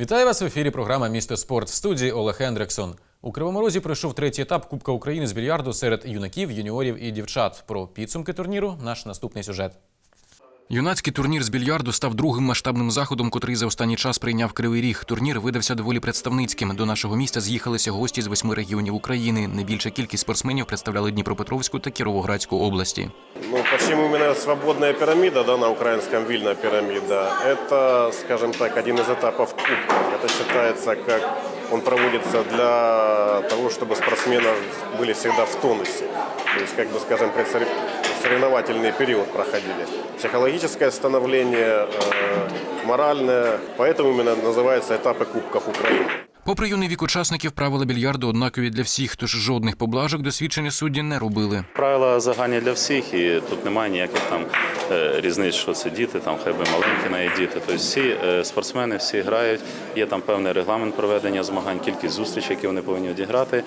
Вітаю вас в ефірі. Програма Місто спорт в студії Олег Хендриксон. У Кривому Розі пройшов третій етап Кубка України з більярду серед юнаків, юніорів і дівчат. Про підсумки турніру наш наступний сюжет. Юнацький турнір з більярду став другим масштабним заходом, котрий за останній час прийняв Кривий Ріг. Турнір видався доволі представницьким. До нашого міста з'їхалися гості з восьми регіонів України. Найбільша кількість спортсменів представляли Дніпропетровську та Кіровоградську області. Ну, почему именно свободная пирамида, да, на украинском вильная пирамида, это, скажем так, один из этапов кубка. Это считается как он проводится для того, чтобы спортсмены были всегда в тонусе. То есть, как бы, скажем, соревновательный период проходили. Психологическое становление, э, моральное, поэтому именно называется этапы Кубков Украины. Попри юний вік учасників, правила більярду однакові для всіх, тож жодних поблажок досвідчені судді не робили. Правила загальні для всіх, і тут немає ніяких там е, різниць, що це діти, там хай би маленькі навіть діти. Тобто всі е, спортсмени, всі грають. Є там певний регламент проведення змагань, кількість зустрічей, які вони повинні одіграти. Е,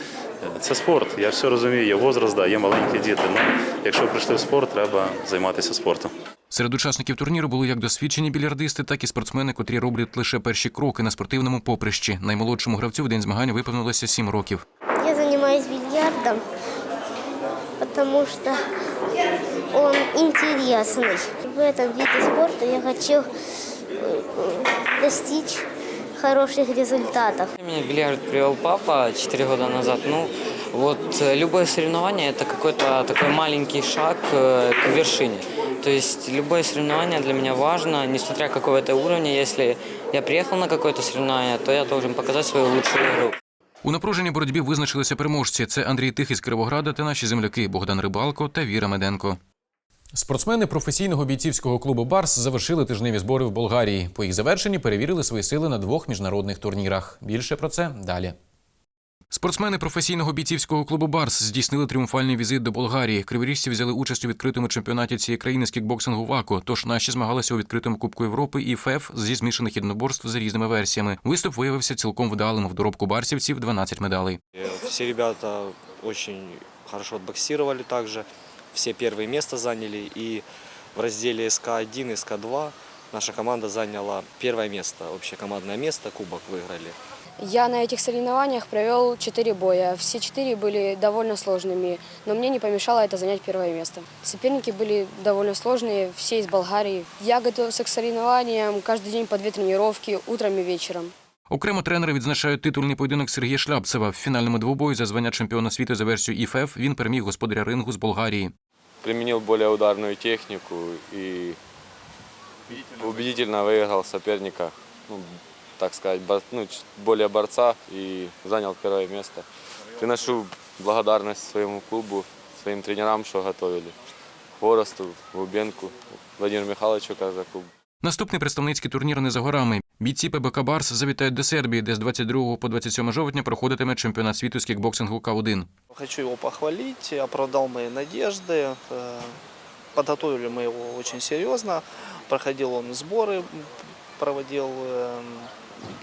Це спорт. Я все розумію. Є возраст, да, є маленькі діти. Ну, якщо прийшли в спорт, треба займатися спортом. Серед учасників турніру були як досвідчені більярдисти, так і спортсмени, котрі роблять лише перші кроки на спортивному поприщі. Наймолодшому гравцю в день змагань виповнилося сім років. Я занимаюсь бильярдом, потому что он интересный. В этом виде спорта я хочу э, достичь хороших результатов. Меня в бильярд привел папа 4 года назад. Ну, вот э, любое соревнование это какой-то такой маленький шаг э, к вершине. То есть любое соревнование для меня важно, несмотря какого это уровня. Если я приехал на какое-то соревнование, то я должен показать свою лучшую игру. У напруженій боротьбі визначилися переможці. Це Андрій Тихий з Кривограда та наші земляки Богдан Рибалко та Віра Меденко. Спортсмени професійного бійцівського клубу Барс завершили тижневі збори в Болгарії. По їх завершенні перевірили свої сили на двох міжнародних турнірах. Більше про це далі. Спортсмени професійного бійцівського клубу Барс здійснили тріумфальний візит до Болгарії. Криворіжці взяли участь у відкритому чемпіонаті цієї країни з кікбоксингу ВАКО. Тож наші змагалися у відкритому Кубку Європи і ФЕФ зі змішаних єдиноборств за різними версіями. Виступ виявився цілком вдалим. В доробку барсівців 12 медалей. Все ребята очень хорошо отбоксировали также. Все первое место заняли. И в разделе СК-1 и СК-2 наша команда заняла первое место. Общекомандное место, кубок выиграли. Я на этих соревнованиях провел четыре боя. Все четыре были довольно сложными, но мне не помешало это занять первое место. Соперники были довольно сложные, все из Болгарии. Я готовился к соревнованиям каждый день по две тренировки, утром и вечером. Окремо тренери відзначають титульний поєдинок Сергія Шляпцева. В фінальному двобої за звання чемпіона світу за версією ІФФ він переміг господаря рингу з Болгарії. применил более ударную технику и убедительно выиграл соперника, ну, так сказать, бор- ну, ч- более борца и занял первое место. Приношу благодарность своему клубу, своим тренерам, что готовили. Хворосту, Губенку, Владимиру Михайловичу Казаку. Наступний представницький турнір не за горами. Бійці ПБК Барс завітають до Сербії, де з 22 по 27 жовтня проходитиме чемпіонат світу з кікбоксингу К1. Хочу его похвалить, оправдал мои надежды. Э, Подготовили мы его очень серьезно. Проходил он сборы, м, проводил.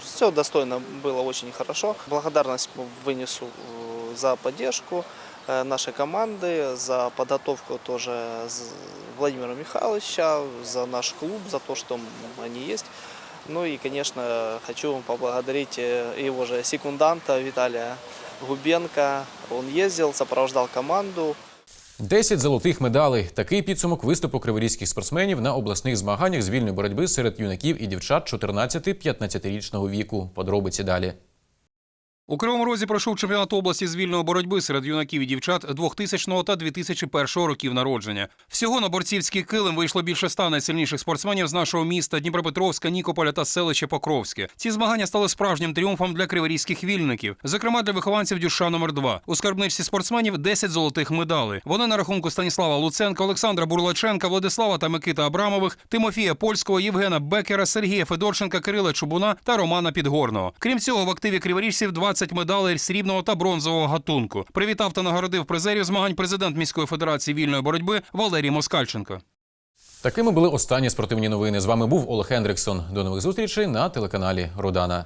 Все достойно было очень хорошо. Благодарность вынесу э, за поддержку э, нашей команды, за подготовку тоже з- Владимира Михайловича, за наш клуб, за то, что м, они есть. Ну и, конечно, хочу поблагодарить э, его же секунданта Виталия Губенко. Он ездил, сопровождал команду. 10 золотих медалей. Такий підсумок виступу криворізьких спортсменів на обласних змаганнях з вільної боротьби серед юнаків і дівчат 14-15-річного віку. Подробиці далі. У Кривому Розі пройшов чемпіонат області з вільної боротьби серед юнаків і дівчат 2000 та 2001 років народження. Всього на борцівський килим вийшло більше ста найсильніших спортсменів з нашого міста Дніпропетровська, Нікополя та селище Покровське. Ці змагання стали справжнім тріумфом для криворізьких вільників, зокрема для вихованців дюша номер 2 У скарбничці спортсменів 10 золотих медалей. Вони на рахунку Станіслава Луценка, Олександра Бурлаченка, Владислава та Микита Абрамових, Тимофія Польського, Євгена Бекера, Сергія Федорченка, Кирила Чубуна та Романа Підгорного. Крім цього, в активі криворіжців 20 медалей срібного та бронзового гатунку. Привітав та нагородив призерів змагань президент міської федерації вільної боротьби Валерій Москальченко. Такими були останні спортивні новини. З вами був Олег Хендриксон. До нових зустрічей на телеканалі Родана.